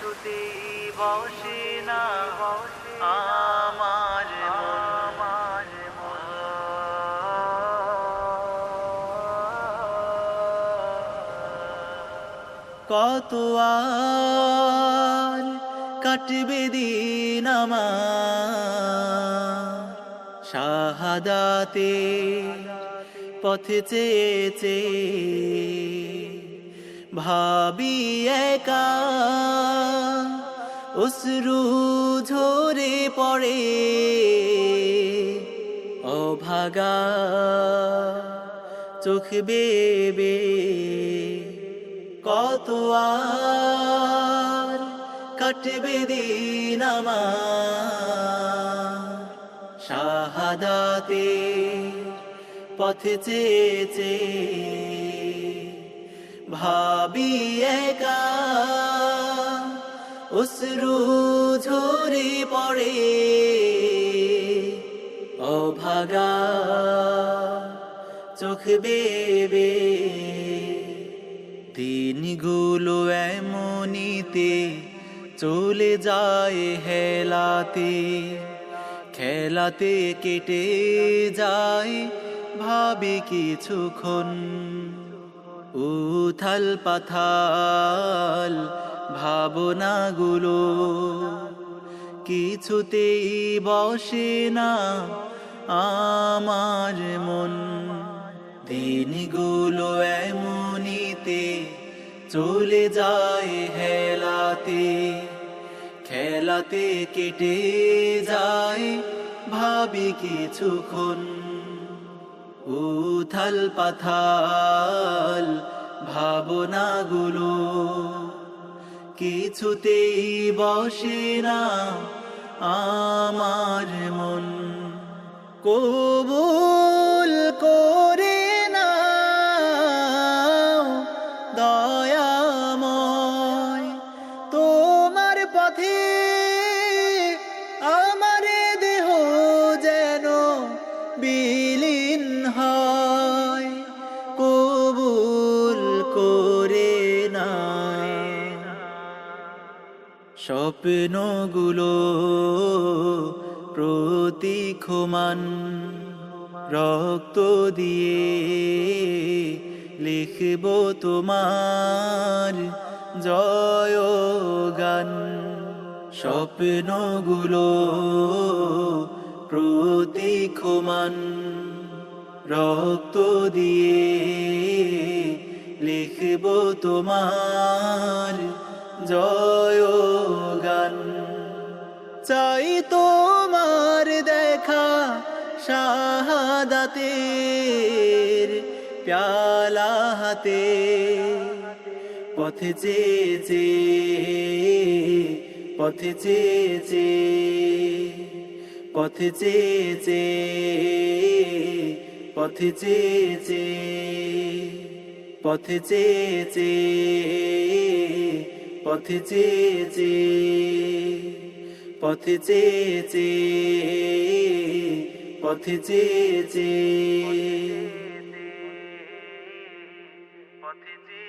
কিছুতেই বসে না আমার আমার কত আর কাটবে দিন আমার? শাহাদাতে পথে চেয়েছে ভাবি একা, অশ্রু ঝরে পড়ে, অভাগা চোখ বেবে কত আর কাটবে দিন আমার। শাহাদাতে পথে চেয়েছে ভাবি একা অশ্রু ঝরে পড়ে। অভাগা চোখ বেবে। দিনগুলো এমনিতে চলে যায় হেলাতে, খেলাতে কেটে যায় ভাবি কিছুক্ষণ। উথাল পাথাল ভাবনাগুলো কিছুতেই বসে না আমার মন। দিনগুলো এমনিতে চলে যায় হেলাতে, খেলাতে কেটে যায় ভাবি কিছুক্ষণ। উথাল পাথাল ভাবনাগুলো কিছুতেই বসে না আমার মন। কবুল স্বপ্নগুলো প্রতীক্ষমান রক্ত দিয়ে লিখব তোমার জয় গান স্বপ্নগুলো প্রতীক্ষমান রক্ত দিয়ে লিখব তোমার জয় গান চাই তোমার দেখা শাহাদাতের প্যালা হাতে। পথে চেয়েছে পথে চেয়েছে পথে চেয়েছে পথে চেয়েছে পথে চেয়েছে। পথে চেয়েছে পথে চেয়েছে পথে চেয়েছে। পথে চেয়েছে